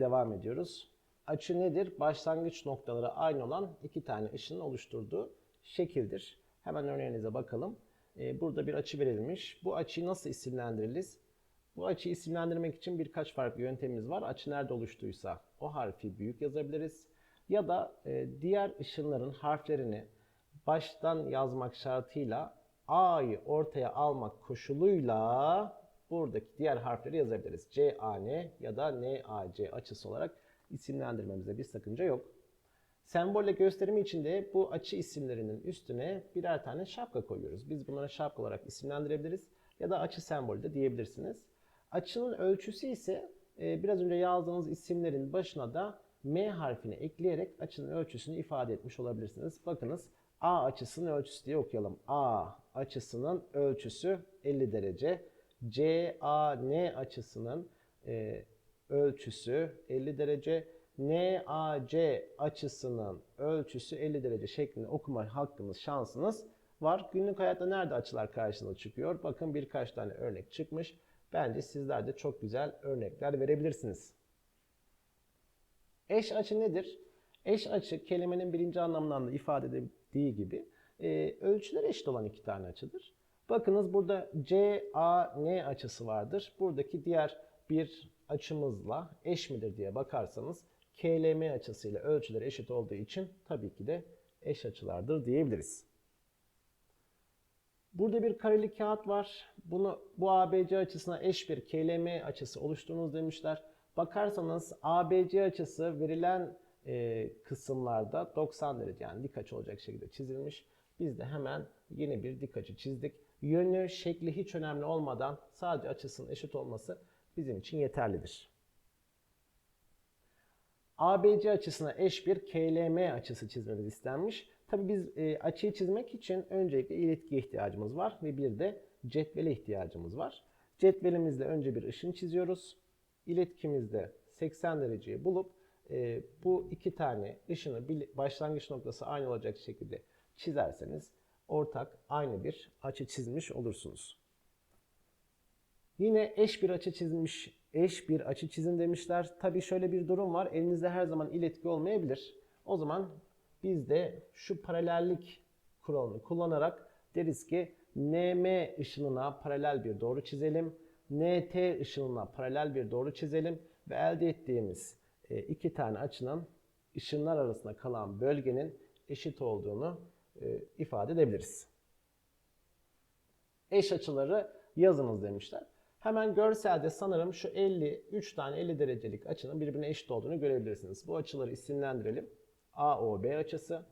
Devam ediyoruz. Açı nedir? Başlangıç noktaları aynı olan iki tane ışının oluşturduğu şekildir. Hemen örneğinize bakalım. Ee, Burada bir açı verilmiş. Bu açıyı nasıl isimlendiririz? Bu açıyı isimlendirmek için birkaç farklı yöntemimiz var. Açı nerede oluştuysa o harfi büyük yazabiliriz. Ya da e, diğer ışınların harflerini baştan yazmak şartıyla A'yı ortaya almak koşuluyla buradaki diğer harfleri yazabiliriz. CAN ya da NAC açısı olarak isimlendirmemizde bir sakınca yok. Sembolle gösterimi için de bu açı isimlerinin üstüne birer tane şapka koyuyoruz. Biz bunlara şapka olarak isimlendirebiliriz ya da açı sembolü de diyebilirsiniz. Açının ölçüsü ise e, biraz önce yazdığınız isimlerin başına da M harfini ekleyerek açının ölçüsünü ifade etmiş olabilirsiniz. Bakınız A açısının ölçüsü diye okuyalım. A açısının ölçüsü 50 derece. CAN açısının e, ölçüsü 50 derece. NAC açısının ölçüsü 50 derece şeklinde okuma hakkınız, şansınız var. Günlük hayatta nerede açılar karşınıza çıkıyor? Bakın birkaç tane örnek çıkmış. Bence sizler de çok güzel örnekler verebilirsiniz. Eş açı nedir? Eş açı kelimenin birinci anlamından da ifade edildiği gibi e, ölçüleri eşit olan iki tane açıdır. Bakınız burada CAN açısı vardır. Buradaki diğer bir açımızla eş midir diye bakarsanız KLM açısıyla ölçüleri eşit olduğu için tabii ki de eş açılardır diyebiliriz. Burada bir kareli kağıt var. Bunu bu ABC açısına eş bir KLM açısı oluşturunuz demişler. Bakarsanız ABC açısı verilen e, kısımlarda 90 derece yani dik açı olacak şekilde çizilmiş. Biz de hemen yeni bir dik açı çizdik. Yönü, şekli hiç önemli olmadan sadece açısının eşit olması bizim için yeterlidir. ABC açısına eş bir KLM açısı çizmemiz istenmiş. Tabii biz e, açıyı çizmek için öncelikle iletkiye ihtiyacımız var ve bir de cetvele ihtiyacımız var. Cetvelimizle önce bir ışın çiziyoruz. İletkimizde 80 dereceyi bulup e, bu iki tane ışını başlangıç noktası aynı olacak şekilde çizerseniz ortak aynı bir açı çizmiş olursunuz. Yine eş bir açı çizmiş, eş bir açı çizin demişler. Tabi şöyle bir durum var. Elinizde her zaman iletki olmayabilir. O zaman biz de şu paralellik kuralını kullanarak deriz ki NM ışınına paralel bir doğru çizelim. NT ışınına paralel bir doğru çizelim ve elde ettiğimiz e, iki tane açının ışınlar arasında kalan bölgenin eşit olduğunu ifade edebiliriz. Eş açıları yazınız demişler. Hemen görselde sanırım şu 50, 3 tane 50 derecelik açının birbirine eşit olduğunu görebilirsiniz. Bu açıları isimlendirelim. AOB açısı.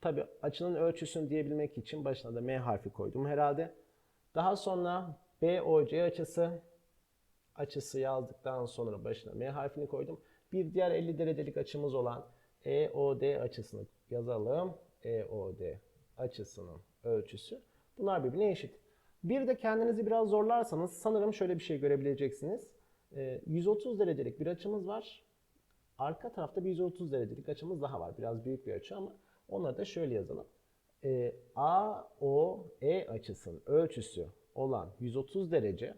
Tabi açının ölçüsünü diyebilmek için başına da M harfi koydum herhalde. Daha sonra BOC açısı. Açısı yazdıktan sonra başına M harfini koydum. Bir diğer 50 derecelik açımız olan EOD açısını yazalım. EOD açısının ölçüsü. Bunlar birbirine eşit. Bir de kendinizi biraz zorlarsanız sanırım şöyle bir şey görebileceksiniz. 130 derecelik bir açımız var. Arka tarafta bir 130 derecelik açımız daha var. Biraz büyük bir açı ama onları da şöyle yazalım. AOE açısının ölçüsü olan 130 derece.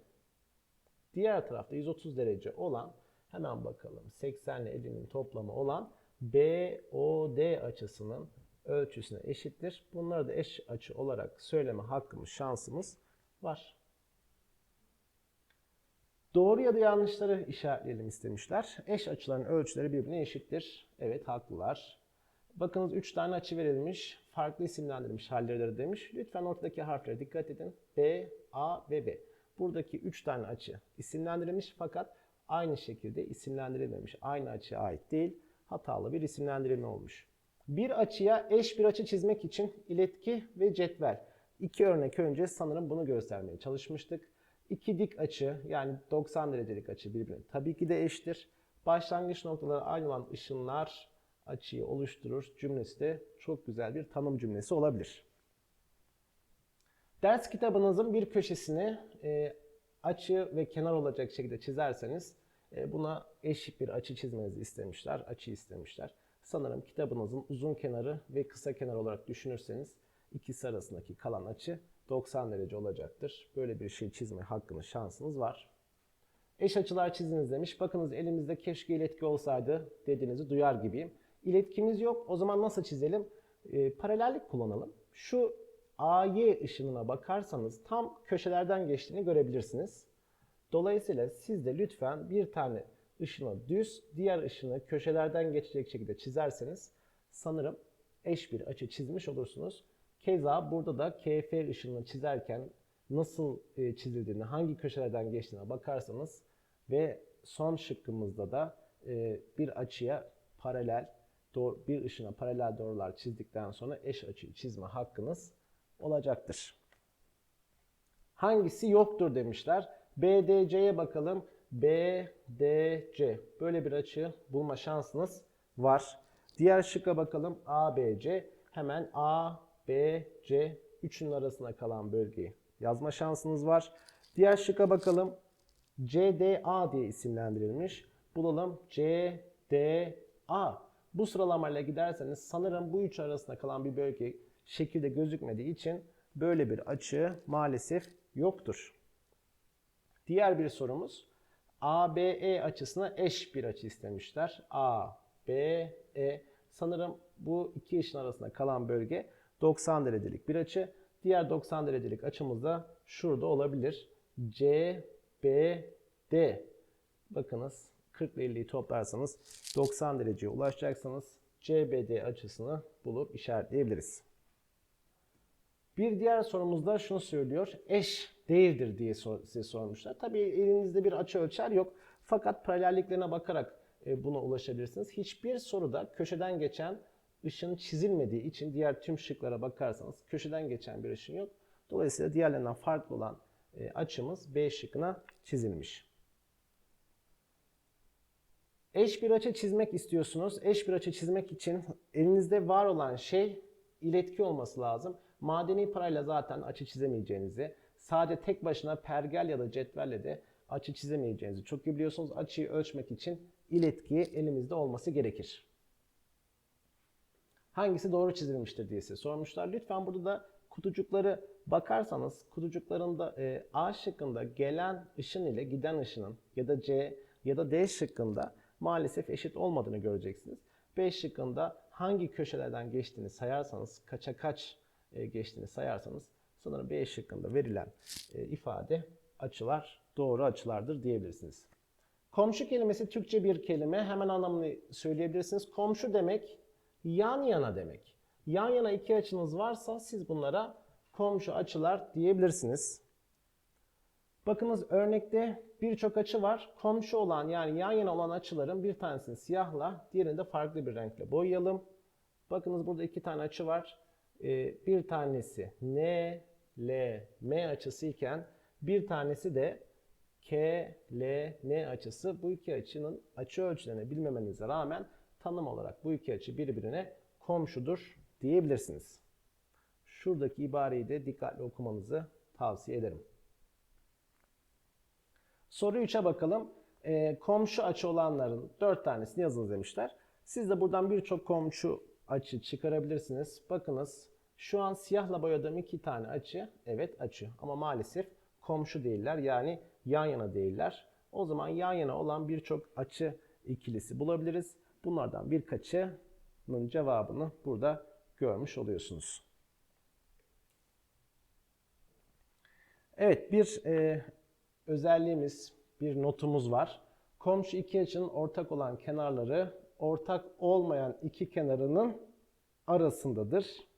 Diğer tarafta 130 derece olan hemen bakalım 80 ile 50'nin toplamı olan BOD açısının ölçüsüne eşittir. Bunları da eş açı olarak söyleme hakkımız, şansımız var. Doğru ya da yanlışları işaretleyelim istemişler. Eş açıların ölçüleri birbirine eşittir. Evet haklılar. Bakınız 3 tane açı verilmiş. Farklı isimlendirilmiş halleri demiş. Lütfen ortadaki harflere dikkat edin. B, A ve B. Buradaki 3 tane açı isimlendirilmiş fakat aynı şekilde isimlendirilmemiş. Aynı açıya ait değil. Hatalı bir isimlendirilme olmuş. Bir açıya eş bir açı çizmek için iletki ve cetvel. İki örnek önce sanırım bunu göstermeye çalışmıştık. İki dik açı yani 90 derecelik açı birbirine tabii ki de eşittir. Başlangıç noktaları aynı olan ışınlar açıyı oluşturur cümlesi de çok güzel bir tanım cümlesi olabilir. Ders kitabınızın bir köşesini e, açı ve kenar olacak şekilde çizerseniz e, buna eşit bir açı çizmenizi istemişler, açı istemişler. Sanırım kitabınızın uzun kenarı ve kısa kenar olarak düşünürseniz ikisi arasındaki kalan açı 90 derece olacaktır. Böyle bir şey çizme hakkınız, şansınız var. Eş açılar çiziniz demiş. Bakınız elimizde keşke iletki olsaydı dediğinizi duyar gibiyim. İletkimiz yok. O zaman nasıl çizelim? Ee, paralellik kullanalım. Şu AY ışınına bakarsanız tam köşelerden geçtiğini görebilirsiniz. Dolayısıyla siz de lütfen bir tane ışını düz, diğer ışını köşelerden geçecek şekilde çizerseniz sanırım eş bir açı çizmiş olursunuz. Keza burada da KF ışınını çizerken nasıl e, çizildiğini, hangi köşelerden geçtiğine bakarsanız ve son şıkkımızda da e, bir açıya paralel, bir ışına paralel doğrular çizdikten sonra eş açıyı çizme hakkınız olacaktır. Hangisi yoktur demişler. BDC'ye bakalım. BDC. Böyle bir açı bulma şansınız var. Diğer şıkka bakalım. ABC. Hemen ABC üçünün arasında kalan bölgeyi yazma şansınız var. Diğer şıkka bakalım. CDA diye isimlendirilmiş. Bulalım. CDA. Bu sıralamayla giderseniz sanırım bu üç arasında kalan bir bölge şekilde gözükmediği için böyle bir açı maalesef yoktur. Diğer bir sorumuz ABE açısına eş bir açı istemişler. ABE sanırım bu iki ışın arasında kalan bölge 90 derecelik bir açı. Diğer 90 derecelik açımız da şurada olabilir. CBD. Bakınız 40 ile 50'yi toplarsanız 90 dereceye ulaşacaksınız. CBD açısını bulup işaretleyebiliriz. Bir diğer sorumuzda şunu söylüyor. Eş değildir diye sor, size sormuşlar. Tabii elinizde bir açı ölçer yok. Fakat paralelliklerine bakarak e, buna ulaşabilirsiniz. Hiçbir soruda köşeden geçen ışın çizilmediği için diğer tüm şıklara bakarsanız köşeden geçen bir ışın yok. Dolayısıyla diğerlerinden farklı olan e, açımız B şıkkına çizilmiş. Eş bir açı çizmek istiyorsunuz. Eş bir açı çizmek için elinizde var olan şey iletki olması lazım. Madeni parayla zaten açı çizemeyeceğinizi, sadece tek başına pergel ya da cetvelle de açı çizemeyeceğinizi çok iyi biliyorsunuz. Açıyı ölçmek için iletki elimizde olması gerekir. Hangisi doğru çizilmiştir diye size sormuşlar. Lütfen burada da kutucukları bakarsanız kutucuklarında e, A şıkkında gelen ışın ile giden ışının ya da C ya da D şıkkında maalesef eşit olmadığını göreceksiniz. B şıkkında hangi köşelerden geçtiğini sayarsanız, kaça kaç e, geçtiğini sayarsanız sanırım B şıkkında verilen e, ifade açılar doğru açılardır diyebilirsiniz. Komşu kelimesi Türkçe bir kelime. Hemen anlamını söyleyebilirsiniz. Komşu demek yan yana demek. Yan yana iki açınız varsa siz bunlara komşu açılar diyebilirsiniz. Bakınız örnekte birçok açı var. Komşu olan yani yan yana olan açıların bir tanesini siyahla, diğerini de farklı bir renkle boyayalım. Bakınız burada iki tane açı var. Ee, bir tanesi N, L, M açısı iken bir tanesi de K, L, N açısı. Bu iki açının açı ölçülerini bilmemenize rağmen tanım olarak bu iki açı birbirine komşudur diyebilirsiniz. Şuradaki ibareyi de dikkatli okumanızı tavsiye ederim. Soru 3'e bakalım. E, komşu açı olanların 4 tanesini yazınız demişler. Siz de buradan birçok komşu açı çıkarabilirsiniz. Bakınız şu an siyahla boyadığım iki tane açı evet açı ama maalesef komşu değiller yani yan yana değiller. O zaman yan yana olan birçok açı ikilisi bulabiliriz. Bunlardan birkaçının cevabını burada görmüş oluyorsunuz. Evet bir e, özelliğimiz, bir notumuz var. Komşu iki açının ortak olan kenarları ortak olmayan iki kenarının arasındadır.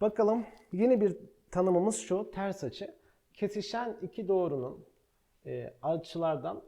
Bakalım yeni bir tanımımız şu ters açı. Kesişen iki doğrunun e, açılardan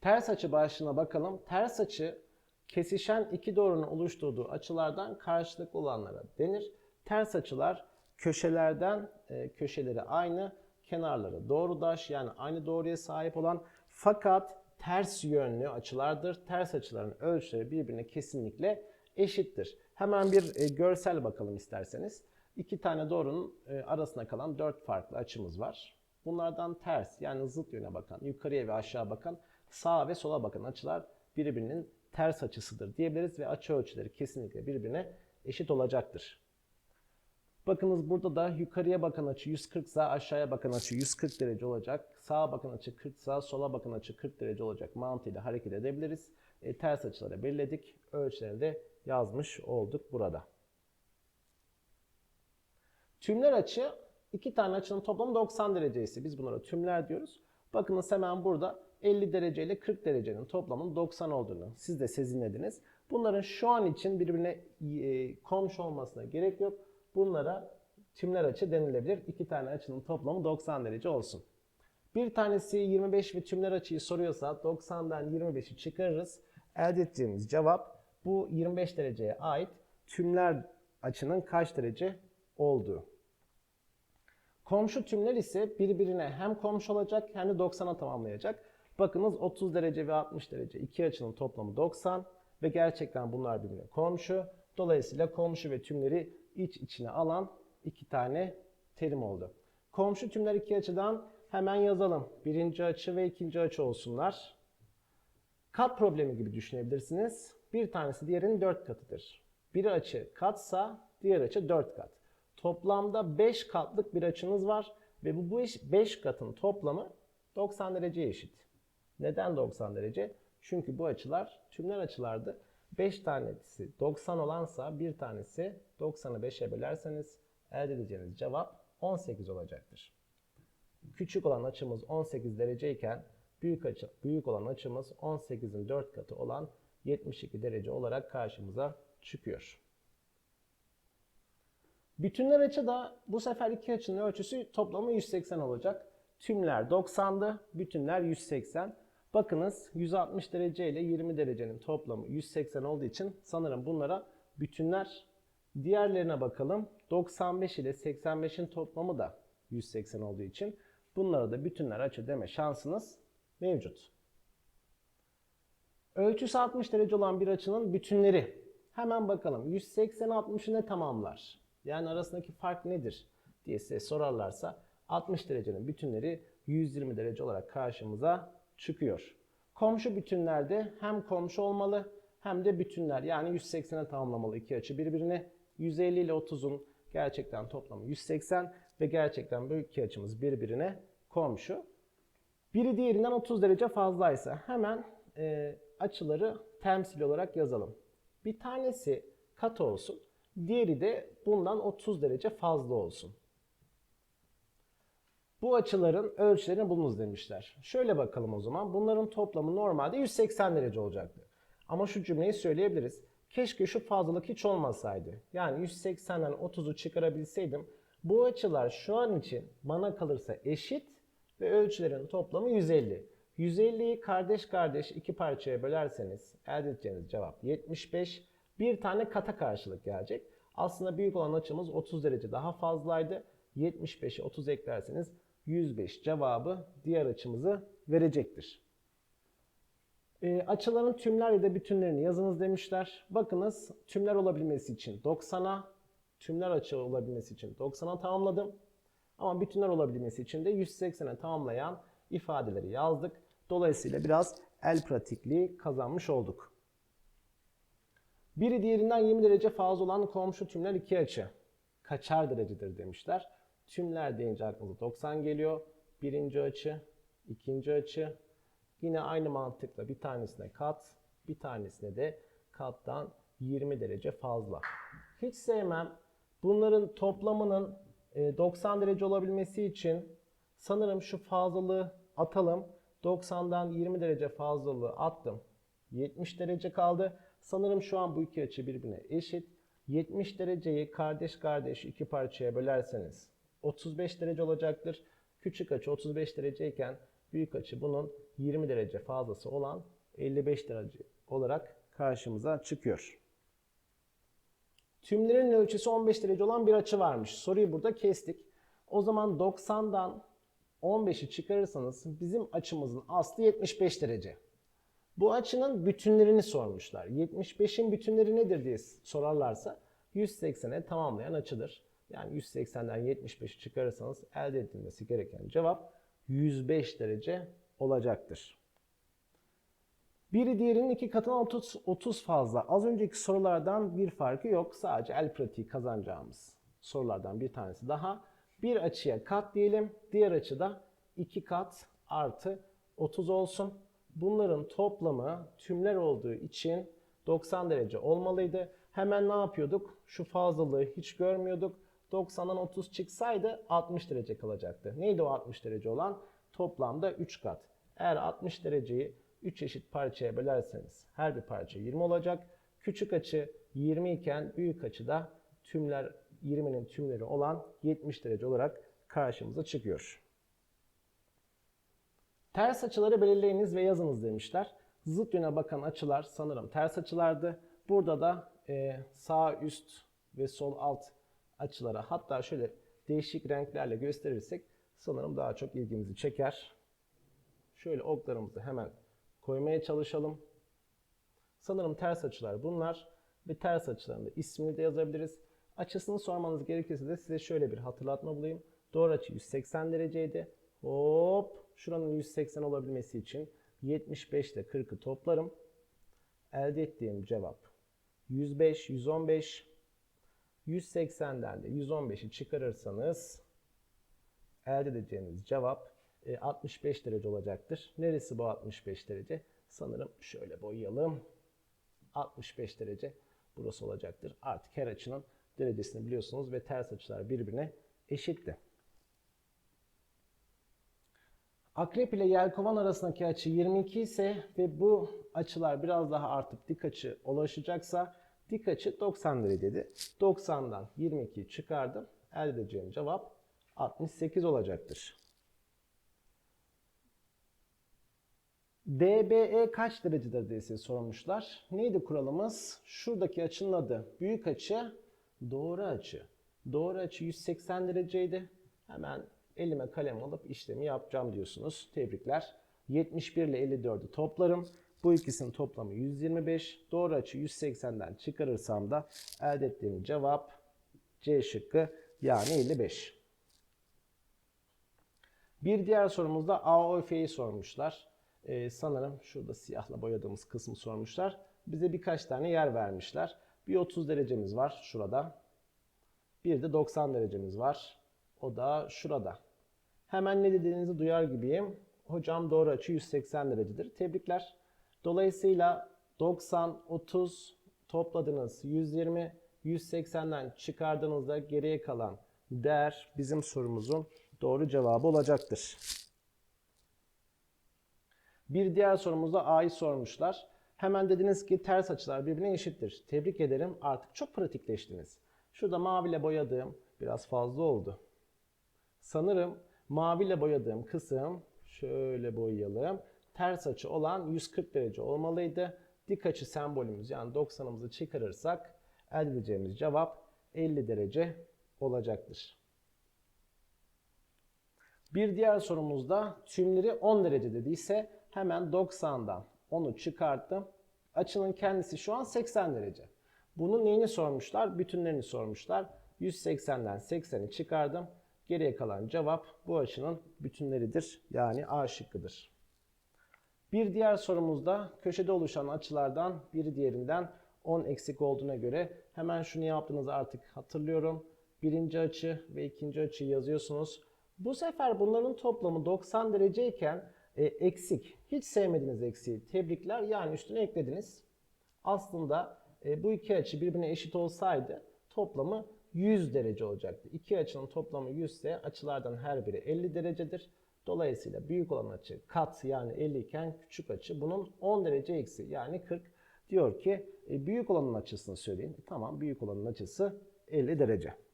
Ters açı başlığına bakalım. Ters açı kesişen iki doğrunun oluşturduğu açılardan karşılıklı olanlara denir. Ters açılar köşelerden e, köşeleri aynı, kenarları doğrudaş yani aynı doğruya sahip olan fakat ters yönlü açılardır. Ters açıların ölçüleri birbirine kesinlikle eşittir. Hemen bir e, görsel bakalım isterseniz. İki tane doğrunun e, arasında kalan dört farklı açımız var. Bunlardan ters yani zıt yöne bakan, yukarıya ve aşağı bakan, sağa ve sola bakan açılar birbirinin ters açısıdır diyebiliriz ve açı ölçüleri kesinlikle birbirine eşit olacaktır. Bakınız burada da yukarıya bakan açı 140 ise aşağıya bakan açı 140 derece olacak. Sağa bakan açı 40 ise sola bakan açı 40 derece olacak mantığıyla hareket edebiliriz. E, ters açıları belirledik. Ölçülerini de yazmış olduk burada. Tümler açı iki tane açının toplamı 90 dereceyse biz bunlara tümler diyoruz. Bakınız hemen burada 50 derece ile 40 derecenin toplamının 90 olduğunu siz de sezinlediniz. Bunların şu an için birbirine e, komşu olmasına gerek yok. Bunlara tümler açı denilebilir. İki tane açının toplamı 90 derece olsun. Bir tanesi 25 ve tümler açıyı soruyorsa 90'dan 25'i çıkarırız. Elde edeceğimiz cevap bu 25 dereceye ait tümler açının kaç derece olduğu. Komşu tümler ise birbirine hem komşu olacak hem de 90'a tamamlayacak. Bakınız 30 derece ve 60 derece iki açının toplamı 90 ve gerçekten bunlar birbirine komşu. Dolayısıyla komşu ve tümleri iç içine alan iki tane terim oldu. Komşu tümler iki açıdan hemen yazalım. Birinci açı ve ikinci açı olsunlar. Kat problemi gibi düşünebilirsiniz. Bir tanesi diğerinin 4 katıdır. Bir açı katsa diğer açı 4 kat. Toplamda 5 katlık bir açınız var ve bu 5 katın toplamı 90 dereceye eşit. Neden 90 derece? Çünkü bu açılar tümler açılardı. 5 tanesi 90 olansa bir tanesi 90'ı 5'e bölerseniz elde edeceğiniz cevap 18 olacaktır. Küçük olan açımız 18 dereceyken büyük açı büyük olan açımız 18'in 4 katı olan 72 derece olarak karşımıza çıkıyor. Bütünler açı da bu sefer iki açının ölçüsü toplamı 180 olacak. Tümler 90'dı, bütünler 180. Bakınız 160 derece ile 20 derecenin toplamı 180 olduğu için sanırım bunlara bütünler. Diğerlerine bakalım. 95 ile 85'in toplamı da 180 olduğu için bunlara da bütünler açı deme şansınız mevcut. Ölçüsü 60 derece olan bir açının bütünleri. Hemen bakalım 180 60'ı ne tamamlar? Yani arasındaki fark nedir diye size sorarlarsa 60 derecenin bütünleri 120 derece olarak karşımıza çıkıyor. Komşu bütünlerde hem komşu olmalı hem de bütünler yani 180'e tamamlamalı iki açı birbirine. 150 ile 30'un gerçekten toplamı 180 ve gerçekten bu iki açımız birbirine komşu. Biri diğerinden 30 derece fazlaysa hemen e, açıları temsil olarak yazalım. Bir tanesi kat olsun, diğeri de bundan 30 derece fazla olsun. Bu açıların ölçülerini bulunuz demişler. Şöyle bakalım o zaman. Bunların toplamı normalde 180 derece olacaktı. Ama şu cümleyi söyleyebiliriz. Keşke şu fazlalık hiç olmasaydı. Yani 180'den 30'u çıkarabilseydim. Bu açılar şu an için bana kalırsa eşit ve ölçülerin toplamı 150. 150'yi kardeş kardeş iki parçaya bölerseniz elde edeceğiniz cevap 75. Bir tane kata karşılık gelecek. Aslında büyük olan açımız 30 derece daha fazlaydı. 75'e 30 eklerseniz 105 cevabı diğer açımızı verecektir. E, açıların tümler ya da bütünlerini yazınız demişler. Bakınız tümler olabilmesi için 90'a, tümler açı olabilmesi için 90'a tamamladım. Ama bütünler olabilmesi için de 180'e tamamlayan ifadeleri yazdık. Dolayısıyla biraz el pratikliği kazanmış olduk. Biri diğerinden 20 derece fazla olan komşu tümler iki açı. Kaçar derecedir demişler. Tümler deyince aklınıza 90 geliyor. Birinci açı, ikinci açı. Yine aynı mantıkla bir tanesine kat, bir tanesine de kattan 20 derece fazla. Hiç sevmem. Bunların toplamının 90 derece olabilmesi için sanırım şu fazlalığı atalım. 90'dan 20 derece fazlalığı attım. 70 derece kaldı. Sanırım şu an bu iki açı birbirine eşit. 70 dereceyi kardeş kardeş iki parçaya bölerseniz 35 derece olacaktır. Küçük açı 35 dereceyken büyük açı bunun 20 derece fazlası olan 55 derece olarak karşımıza çıkıyor. Tümlerin ölçüsü 15 derece olan bir açı varmış. Soruyu burada kestik. O zaman 90'dan 15'i çıkarırsanız bizim açımızın aslı 75 derece. Bu açının bütünlerini sormuşlar. 75'in bütünleri nedir diye sorarlarsa 180'e tamamlayan açıdır. Yani 180'den 75'i çıkarırsanız elde edilmesi gereken cevap 105 derece olacaktır. Biri diğerinin iki katına 30, 30 fazla. Az önceki sorulardan bir farkı yok. Sadece el pratiği kazanacağımız sorulardan bir tanesi daha. Bir açıya kat diyelim. Diğer açıda 2 kat artı 30 olsun. Bunların toplamı tümler olduğu için 90 derece olmalıydı. Hemen ne yapıyorduk? Şu fazlalığı hiç görmüyorduk. 90'dan 30 çıksaydı 60 derece kalacaktı. Neydi o 60 derece olan? Toplamda 3 kat. Eğer 60 dereceyi 3 eşit parçaya bölerseniz her bir parça 20 olacak. Küçük açı 20 iken büyük açıda tümler 20'nin tümleri olan 70 derece olarak karşımıza çıkıyor. Ters açıları belirleyiniz ve yazınız demişler. Zıt yöne bakan açılar sanırım ters açılardı. Burada da e, sağ üst ve sol alt açılara hatta şöyle değişik renklerle gösterirsek sanırım daha çok ilgimizi çeker. Şöyle oklarımızı hemen koymaya çalışalım. Sanırım ters açılar bunlar ve ters açıların da ismini de yazabiliriz. Açısını sormanız gerekirse de size şöyle bir hatırlatma bulayım. Doğru açı 180 dereceydi. Hop şuranın 180 olabilmesi için 75 ile 40'ı toplarım. Elde ettiğim cevap 105, 115. 180'den de 115'i çıkarırsanız elde edeceğiniz cevap 65 derece olacaktır. Neresi bu 65 derece? Sanırım şöyle boyayalım. 65 derece burası olacaktır. Artık her açının derecesini biliyorsunuz ve ters açılar birbirine eşitti. Akrep ile yelkovan arasındaki açı 22 ise ve bu açılar biraz daha artıp dik açı ulaşacaksa dik açı 90 dereceydi. 90'dan 22'yi çıkardım. Elde edeceğim cevap 68 olacaktır. DBE kaç derecedir diye size sormuşlar. Neydi kuralımız? Şuradaki açının adı büyük açı, doğru açı. Doğru açı 180 dereceydi. Hemen elime kalem alıp işlemi yapacağım diyorsunuz. Tebrikler. 71 ile 54'ü toplarım. Bu ikisinin toplamı 125. Doğru açı 180'den çıkarırsam da elde ettiğim cevap C şıkkı yani 55. Bir diğer sorumuzda AOF'yi sormuşlar. Ee, sanırım şurada siyahla boyadığımız kısmı sormuşlar. Bize birkaç tane yer vermişler. Bir 30 derecemiz var şurada. Bir de 90 derecemiz var. O da şurada. Hemen ne dediğinizi duyar gibiyim. Hocam doğru açı 180 derecedir. Tebrikler. Dolayısıyla 90, 30 topladınız 120, 180'den çıkardığınızda geriye kalan değer bizim sorumuzun doğru cevabı olacaktır. Bir diğer sorumuzda A'yı sormuşlar. Hemen dediniz ki ters açılar birbirine eşittir. Tebrik ederim artık çok pratikleştiniz. Şurada maviyle boyadığım biraz fazla oldu. Sanırım maviyle boyadığım kısım şöyle boyayalım. Ters açı olan 140 derece olmalıydı. Dik açı sembolümüz yani 90'ımızı çıkarırsak elde edeceğimiz cevap 50 derece olacaktır. Bir diğer sorumuzda tümleri 10 derece dediyse hemen 90'dan 10'u çıkarttım. Açının kendisi şu an 80 derece. Bunun neyini sormuşlar? Bütünlerini sormuşlar. 180'den 80'i çıkardım. Geriye kalan cevap bu açının bütünleridir. Yani A şıkkıdır. Bir diğer sorumuzda köşede oluşan açılardan biri diğerinden 10 eksik olduğuna göre hemen şunu yaptığınızı artık hatırlıyorum. Birinci açı ve ikinci açıyı yazıyorsunuz. Bu sefer bunların toplamı 90 dereceyken e, eksik. Hiç sevmediğiniz eksiği tebrikler yani üstüne eklediniz. Aslında e, bu iki açı birbirine eşit olsaydı toplamı 100 derece olacaktı. İki açının toplamı 100 ise açılardan her biri 50 derecedir. Dolayısıyla büyük olan açı kat yani 50 iken küçük açı bunun 10 derece eksi yani 40. Diyor ki e, büyük olanın açısını söyleyin. Tamam büyük olanın açısı 50 derece.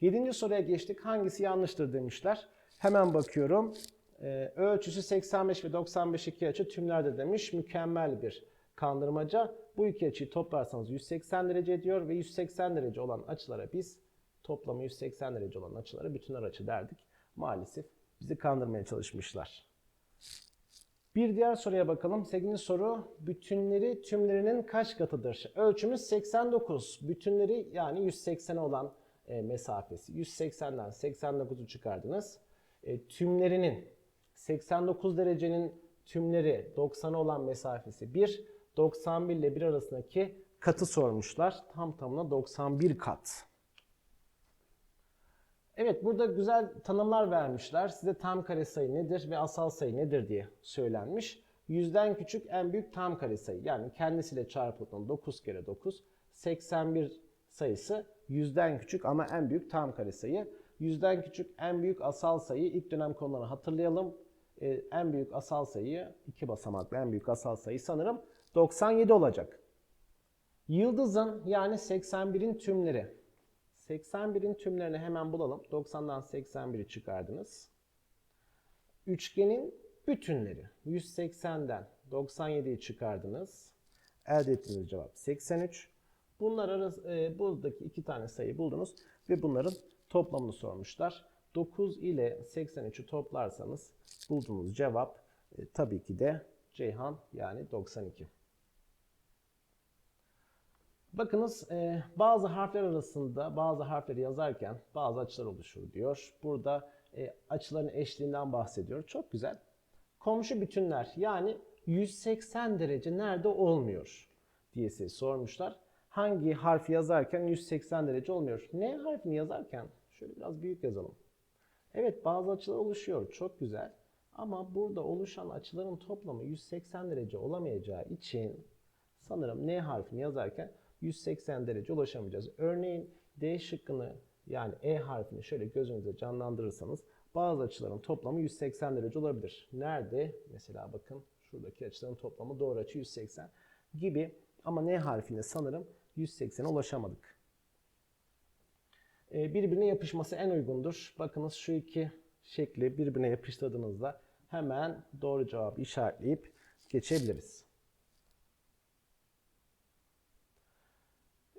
Yedinci soruya geçtik. Hangisi yanlıştır demişler. Hemen bakıyorum. Ee, ölçüsü 85 ve 95 iki açı tümlerde demiş. Mükemmel bir kandırmaca. Bu iki açıyı toplarsanız 180 derece ediyor ve 180 derece olan açılara biz toplamı 180 derece olan açılara bütünler açı derdik. Maalesef bizi kandırmaya çalışmışlar. Bir diğer soruya bakalım. 8. soru bütünleri tümlerinin kaç katıdır? Ölçümüz 89. Bütünleri yani 180 olan e, mesafesi. 180'den 89'u çıkardınız. E, tümlerinin 89 derecenin tümleri 90'a olan mesafesi 1. 91 ile 1 arasındaki katı sormuşlar. Tam tamına 91 kat. Evet burada güzel tanımlar vermişler. Size tam kare sayı nedir ve asal sayı nedir diye söylenmiş. Yüzden küçük en büyük tam kare sayı. Yani kendisiyle çarpıldığında 9 kere 9. 81 sayısı yüzden küçük ama en büyük tam kare sayı. Yüzden küçük en büyük asal sayı ilk dönem konularını hatırlayalım. Ee, en büyük asal sayı iki basamaklı en büyük asal sayı sanırım 97 olacak. Yıldızın yani 81'in tümleri. 81'in tümlerini hemen bulalım. 90'dan 81'i çıkardınız. Üçgenin bütünleri. 180'den 97'yi çıkardınız. Elde ettiğiniz cevap 83. Bunlar arası, e, buradaki iki tane sayı buldunuz ve bunların toplamını sormuşlar. 9 ile 83'ü toplarsanız bulduğunuz cevap e, tabii ki de Ceyhan yani 92. Bakınız e, bazı harfler arasında bazı harfleri yazarken bazı açılar oluşur diyor. Burada e, açıların eşliğinden bahsediyor. Çok güzel. Komşu bütünler yani 180 derece nerede olmuyor diye size sormuşlar. Hangi harfi yazarken 180 derece olmuyor? N harfini yazarken şöyle biraz büyük yazalım. Evet bazı açılar oluşuyor. Çok güzel. Ama burada oluşan açıların toplamı 180 derece olamayacağı için sanırım N harfini yazarken 180 derece ulaşamayacağız. Örneğin D şıkkını yani E harfini şöyle gözünüze canlandırırsanız bazı açıların toplamı 180 derece olabilir. Nerede? Mesela bakın şuradaki açıların toplamı doğru açı 180 gibi ama N harfine sanırım 180'e ulaşamadık. Ee, birbirine yapışması en uygundur. Bakınız şu iki şekli birbirine yapıştırdığınızda hemen doğru cevabı işaretleyip geçebiliriz.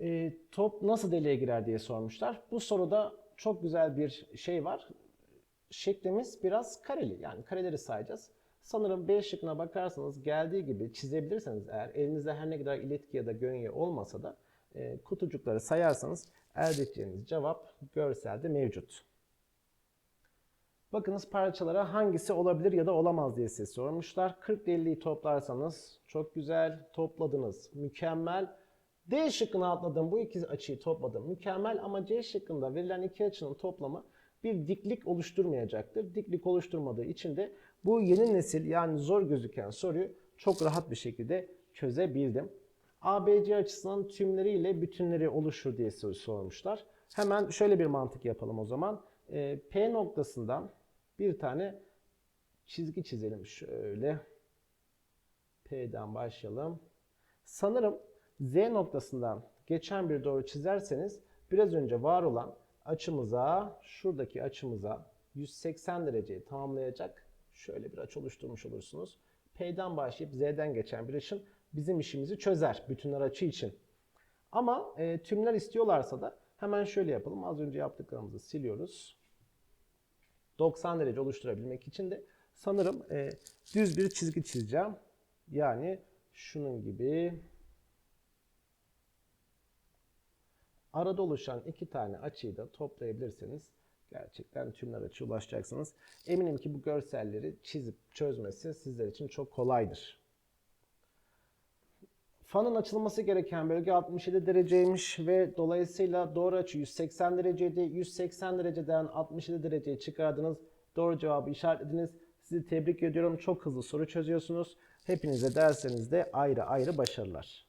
E, top nasıl deliğe girer diye sormuşlar. Bu soruda çok güzel bir şey var. Şeklimiz biraz kareli. Yani kareleri sayacağız. Sanırım B şıkkına bakarsanız geldiği gibi çizebilirseniz eğer elinizde her ne kadar iletki ya da gönye olmasa da kutucukları sayarsanız elde edeceğiniz cevap görselde mevcut. Bakınız parçalara hangisi olabilir ya da olamaz diye size sormuşlar. 40 ile 50'yi toplarsanız çok güzel topladınız. Mükemmel. D şıkkına atladım bu iki açıyı topladım. Mükemmel ama C şıkkında verilen iki açının toplamı bir diklik oluşturmayacaktır. Diklik oluşturmadığı için de bu yeni nesil yani zor gözüken soruyu çok rahat bir şekilde çözebildim. ABC açısının tümleriyle bütünleri oluşur diye sormuşlar. Hemen şöyle bir mantık yapalım o zaman. E, P noktasından bir tane çizgi çizelim şöyle. P'den başlayalım. Sanırım Z noktasından geçen bir doğru çizerseniz biraz önce var olan açımıza, şuradaki açımıza 180 dereceyi tamamlayacak şöyle bir açı oluşturmuş olursunuz. P'den başlayıp Z'den geçen bir ışın bizim işimizi çözer bütünler açı için. Ama e, tümler istiyorlarsa da hemen şöyle yapalım. Az önce yaptıklarımızı siliyoruz. 90 derece oluşturabilmek için de sanırım e, düz bir çizgi çizeceğim. Yani şunun gibi arada oluşan iki tane açıyı da toplayabilirseniz gerçekten tümler açı ulaşacaksınız. Eminim ki bu görselleri çizip çözmesi sizler için çok kolaydır. Fanın açılması gereken bölge 67 dereceymiş ve dolayısıyla doğru açı 180 dereceydi. 180 dereceden 67 dereceyi çıkardınız. Doğru cevabı işaretlediniz. Sizi tebrik ediyorum. Çok hızlı soru çözüyorsunuz. Hepinize derslerinizde ayrı ayrı başarılar.